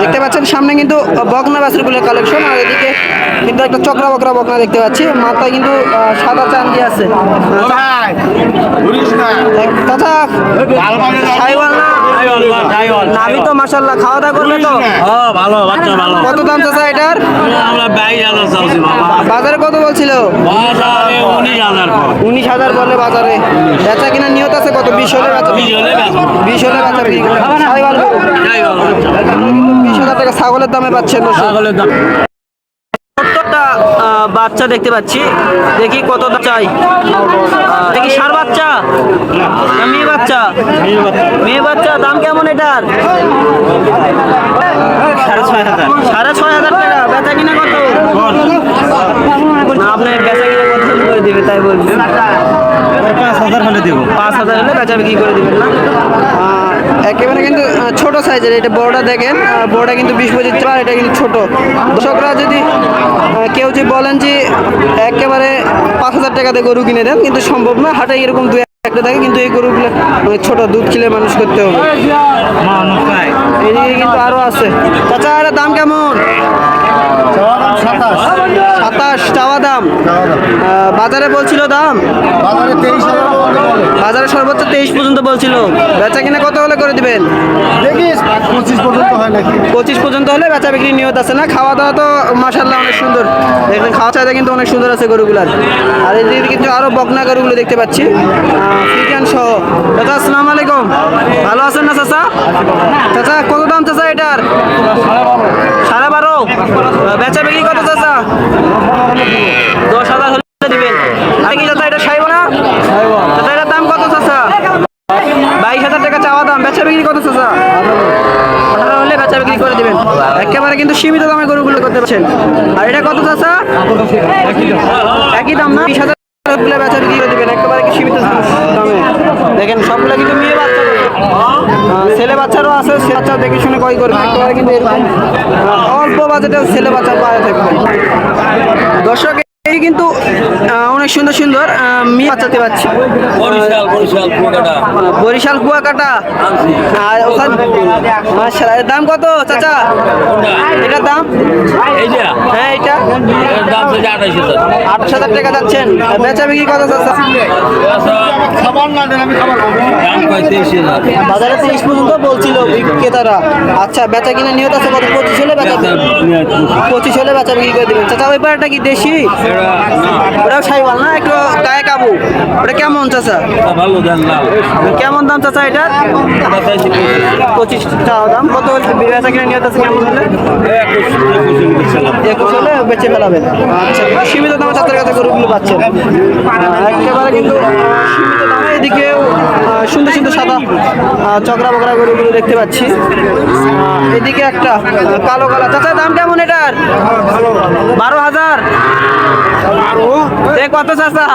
দেখতে পাচ্ছেন সামনে কিন্তু বকনা বাছুরগুলোর কালেকশন আর এদিকে কিন্তু একটা চক্রা বকরা বকনা দেখতে পাচ্ছি। মাথায় কিন্তু আহ, সাদা চান্দি আছে। চাচা না। নাভি তো মাসাল্লাহ খাওয়া দাওয়া করবে তো? ভালো বাচ্চা ভালো। কত দাম চাচা এটার? আমরা বাইশ হাজার চাচ্ছি বাজারে কত বলছিল? উনিশ হাজার বলে বাজারে। বেচা কিনা নিয়ত আছে কত? বিশ হলে বেচা। বিশ হলে বেচা। বিশ হাজার টাকা ছাগলের দামে পাচ্ছেন ছাগলের দাম। আহ, বাচ্চা দেখতে পাচ্ছি? দেখি কত চাই। দেখি সার বাচ্চা। মেয়ে বাচ্চা। মেয়ে বাচ্চা দাম কেমন এটার? সাড়ে ছয় হাজার। সাড়ে ছয় হাজার টাকা বেচা কিনা কত? না আপনি বেচা কিনা কত করে দিবে তাই বলছি। পাঁচ হাজার হলে দেবো। পাঁচ হাজার হলে বেচা বিক্রি করে দিবেন না? একেবারে কিন্তু ছোট সাইজের এটা বড়টা দেখেন বড়টা কিন্তু বিশ পঁচিশ চার এটা কিন্তু ছোট। দর্শকরা যদি কেউ যদি বলেন যে একেবারে পাঁচ হাজার টাকাতে গরু কিনে দেন কিন্তু সম্ভব না হাটে এরকম দু একটা থাকে কিন্তু এই গরুগুলো মানে ছোট দুধ খেলে মানুষ করতে হবে। এদিকে কিন্তু আরও আছে। চাচা এর দাম কেমন? সাতাশ। চাওয়া দাম? বাজারে বলছিল দাম? বাজারে তেইশ হাজার বাজারে সর্বোচ্চ তেইশ পর্যন্ত বলছিল। বেচা কিনা কত হলে করে দিবেন? পঁচিশ পর্যন্ত হয় নাকি? পঁচিশ পর্যন্ত হলে বেচা বিক্রি নিয়ত আছে না? খাওয়া দাওয়া তো মাসাল্লাহ অনেক সুন্দর। খাওয়া চাহিদা কিন্তু অনেক সুন্দর আছে গরুগুলার। আর এদিকে কিন্তু আরও বকনা গরুগুলো দেখতে পাচ্ছি। ফ্রিজিয়ান সহ। চাচা আসসালামু আলাইকুম। ভালো আছেন না চাচা? চাচা কত দাম চাচা এটার? সাড়ে বারো। বেচা বিক্রি কত চাচা দশ হাজার হলে দিবেন আর কি চাচা এটা সাইব না চাচা এটার দাম কত চাচা বাইশ হাজার টাকা চাওয়া দাম বেচা বিক্রি কত চাচা আঠারো হলে বেচা বিক্রি করে দিবেন একেবারে কিন্তু সীমিত দামে গরুগুলো করতে পারছেন। আর এটা কত চাষা একই দাম না? বিশ হাজার বেচা বিক্রি করে দেবেন, একেবারে কি সীমিত দামে? দেখেন, সবগুলো কিন্তু মেয়ে বাচ্চা ছেলে বাচ্চারও আছে, ছেলে বাচ্চা দেখে শুনে কয় করবে? একেবারে কিন্তু অল্প বাজেটেও ছেলে বাচ্চা পাওয়া থাকবে দর্শক এই কিন্তু অনেক সুন্দর সুন্দর মেয়ে পাচ্ছি বরিশাল বরিশাল কুয়াকাটা। বরিশাল কুয়াকাটা। আর ওখানে মাশাআল্লাহ এর দাম কত চাচা? এটার দাম? হ্যাঁ এটা এর দাম আঠাশ হাজার আঠাশ টাকা যাচ্ছেন। বেচা বিক্রি কত চাচা? খাবার না দেন আমি খাবার খাব দাম কয় তেইশ হাজার। বাজারে তিরিশ পর্যন্ত বলছিল বিক্রেতারা। আচ্ছা বেচা কিনা নিয়ত আছে কত? পঁচিশ হলে বেচা পঁচিশ হলে বেচা বিক্রি করে দেবেন। চাচা ওই পাড়াটা কি দেশি? ওটাও ছাইবাল না? একটু গায়ে কাবু। ওটা কেমন চাচা? ভালো লাল। কেমন দাম চাচা এটা? পঁচিশ। টাকা দাম। কত বলছে বেচা কিনে নিয়ে আছে কেমন হলে? একুশ। হলে বেচে ফেলাবেন আচ্ছা সীমিত দামে পাচ্ছেন। একেবারে কিন্তু এদিকেও সুন্দর সুন্দর সাদা চকরা বকরা গরুগুলো দেখতে পাচ্ছি। এদিকে একটা কালো কালা চাচা, দাম কেমন এটার? বারো হাজার। এ কত চাচা?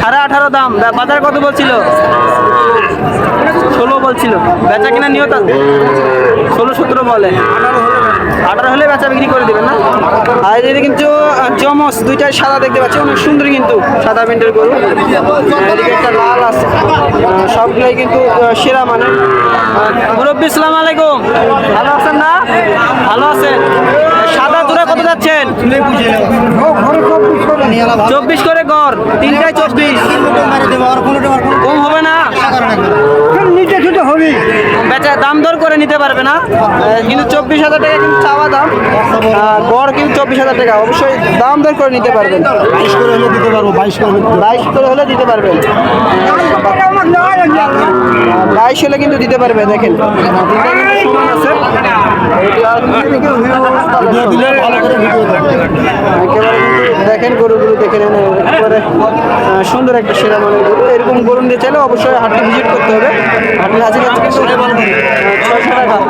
সাড়ে আঠারো দাম। বাজার কত বলছিল? ষোলো বলছিল। বেচা কিনা নিয়ত ষোলো সতেরো বলে। আঠারো হলে বেচা বিক্রি করে দেবেন না? আর এদিকে কিন্তু চমচ দুইটাই সাদা দেখতে পাচ্ছি। অনেক সুন্দর কিন্তু সাদা প্রিন্টের গরু। এদিকে একটা লাল আছে। সবগুলোই কিন্তু সেরা মানে মুরব্বী ইসলাম আলাইকুম। ভালো আছেন না? ভালো আছেন? সাদা জোড়া কত যাচ্ছেন? চব্বিশ করে গড় তিনটায় চব্বিশ। কম হবে না? বেচা দাম দর করে নিতে পারবে না। কিন্তু চব্বিশ হাজার টাকা কিন্তু চাওয়া দাম। গড় কিন্তু চব্বিশ হাজার টাকা। অবশ্যই দাম দর করে নিতে পারবেন। বাইশ করে হলে দিতে পারব বাইশ করে বাইশ করে হলে দিতে পারবেন। বাইশ হলে কিন্তু দিতে পারবে দেখেন। দেখেন গরুগুলো দেখে নেন একেবারে সুন্দর একটা সেরা গরু। এরকম গরু নিতে চাইলে অবশ্যই হাটে ভিজিট করতে হবে। হাটের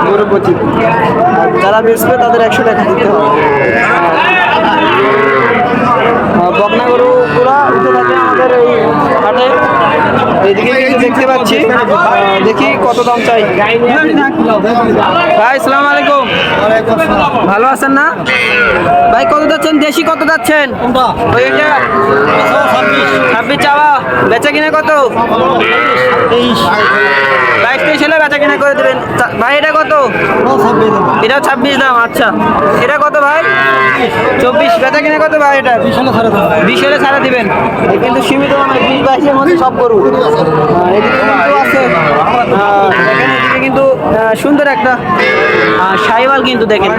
গরু যারা বেচবে তাদের একশো টাকা দিতে হবে। বকনা গরু পুরা উঠে থাকে আমাদের এই হাটে। এদিকে দেখতে পাচ্ছি। দেখি কত দাম চাই। ভাই সালাম আলাইকুম। ভালো আছেন না? ভাই কত যাচ্ছেন? দেশি কত যাচ্ছেন? বেচা কিনা কত? বাইশ তেইশ হলে বেচা কিনা করে দেবেন। ভাই, এটা কত? এটা ছাব্বিশ দাম আচ্ছা। এটা কত ভাই? চব্বিশ। বেচা কিনা কত ভাই এটা? বিশ হলে ছাড়া দিবেন। কিন্তু সীমিত মানে বিশ বাইশের মধ্যে সব করুন এদিকে আছে। এদিকে কিন্তু সুন্দর একটা সাইওয়াল কিন্তু দেখেন।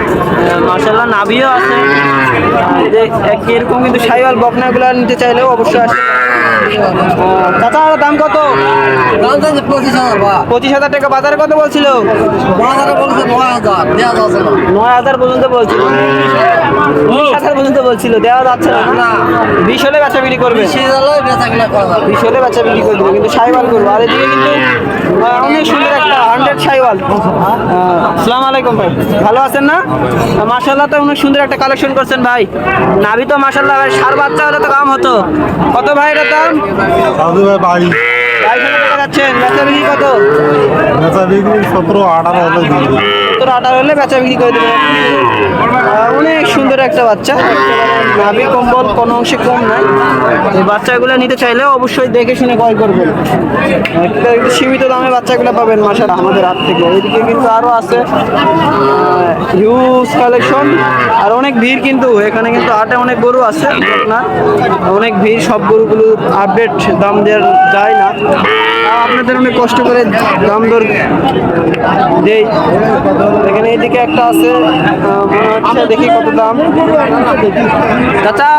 মার্শাল্লাহ নাভিও আছে। এরকম কিন্তু সাইওয়াল বকনাগুলো নিতে চাইলেও অবশ্যই আহ, চাচা দাম কত? পঁচিশ হাজার টাকা কত বলছিল? নয় হাজার পর্যন্ত বলছিল। পর্যন্ত বলছিল দেওয়া যাচ্ছে না। বিশ হলে বেচা বিক্রি করবে। বিশ হলে বেচা বিক্রি করে কিন্তু সাইওয়াল করব। আর এদিকে কিন্তু অনেক সুন্দর একটা হান্ড্রেড সাইওয়াল। সালাম আলাইকুম ভাই। ভালো আছেন না? মাসাল্লাহ তো অনেক সুন্দর একটা কালেকশন করছেন ভাই। নাভি তো মাসাল্লাহ ভাই সার বাচ্চা হলে তো কাম হতো। কত ভাই এটার দাম? ভাই বাইশ। হাজার টাকা যাচ্ছেন বেচা বিক্রি কত? বেচা বিক্রি সতেরো আঠারো হলে সত্তর আঠারো হলে বেচা বিক্রি করে দেবে। অনেক সুন্দর একটা বাচ্চা। নাভি কম্বল কোনো অংশে কম নাই এই বাচ্চাগুলো নিতে চাইলে অবশ্যই দেখে শুনে ক্রয় করবেন। সীমিত দামে বাচ্চাগুলো পাবেন মাসার আমাদের হাত থেকে। এদিকে কিন্তু আরও আছে হিউজ কালেকশন আর অনেক ভিড় কিন্তু, এখানে কিন্তু হাটে অনেক গরু আছে, আপনার। অনেক ভিড়, সব গরুগুলো আপডেট দাম দেওয়া যায় না। আপনাদের অনেক কষ্ট করে দাম দর দেই। এখানে এইদিকে একটা আছে মনে দেখি কত দাম। চাচা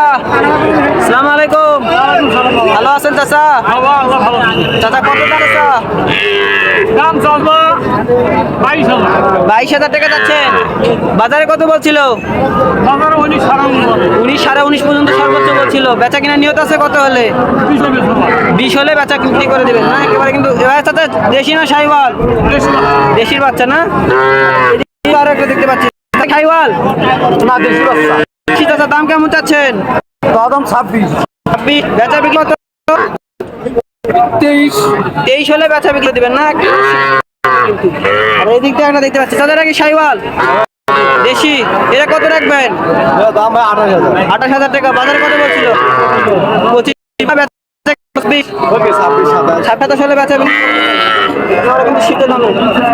সালাম আলাইকুম। ভালো আছেন চাচা? চাচা কত দাম চাচা? দাম চলবো বাইশ হাজার। টাকা যাচ্ছেন বাজারে কত বলছিল? উনিশ সাড়ে উনিশ সাড়ে উনিশ পর্যন্ত সর্বোচ্চ বলছিল। বেচা কিনা নিয়ত আছে কত হলে? বিশ হলে বেচা। বিক্রি করে দেবেন। না একেবারে কিন্তু চাচা দেশি না সাইওয়াল? দেশির বাচ্চা না? আরও একটা দেখতে পাচ্ছি। খাইওয়াল না দেশি বাচ্চা। দেশি চাচা দাম কেমন চাচ্ছেন? দাম ছাব্বিশ। ছাব্বিশ। বেচা বিক্রি তেইশ। তেইশ হলে বেচা বিক্রি দেবেন না? আর এই দিক দিয়ে একটা দেখতে পাচ্ছি। তাদের কি সাইওয়াল? দেশি। এটা কত রাখবেন? দাম আঠাশ হাজার। আঠাশ হাজার টাকা। বাজারে কত বলছিল? পঁচিশ। সাতাশ। হলে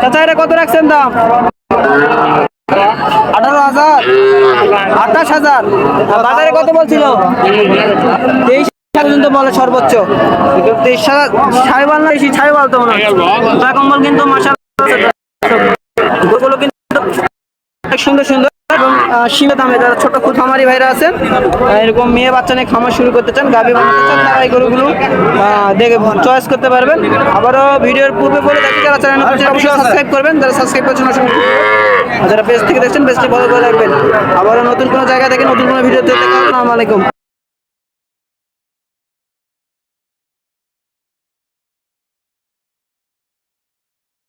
চাচা এটা কত রাখছেন দাম? আঠারো হাজার। আঠাশ হাজার। বাজারে কত বলছিল? তেইশ পর্যন্ত বলে সর্বোচ্চ। কিন্তু তেইশ হাজার ছাইবাল না বেশি? ছাইবাল তো মনে হচ্ছে। কম্বল কিন্তু মাসা কিন্তু সুন্দর সুন্দর। আহ, দামে যারা ছোট খামারি ভাইরা আছেন এরকম মেয়ে বাচ্চা নিয়ে খামার শুরু করতে চান গাভী বানাতে চান তারা এই গরুগুলো দেখে চয়েস করতে পারবেন। আবারও ভিডিওর পূর্বে বলে থাকি যারা চ্যানেল অবশ্যই সাবস্ক্রাইব করবেন। যারা সাবস্ক্রাইব করছেন অসংখ্য যারা পেজ থেকে দেখছেন পেজটি ফলো করে রাখবেন। আবারও নতুন কোনো জায়গা থেকে নতুন কোনো ভিডিও দেখতে আসসালামু আলাইকুম।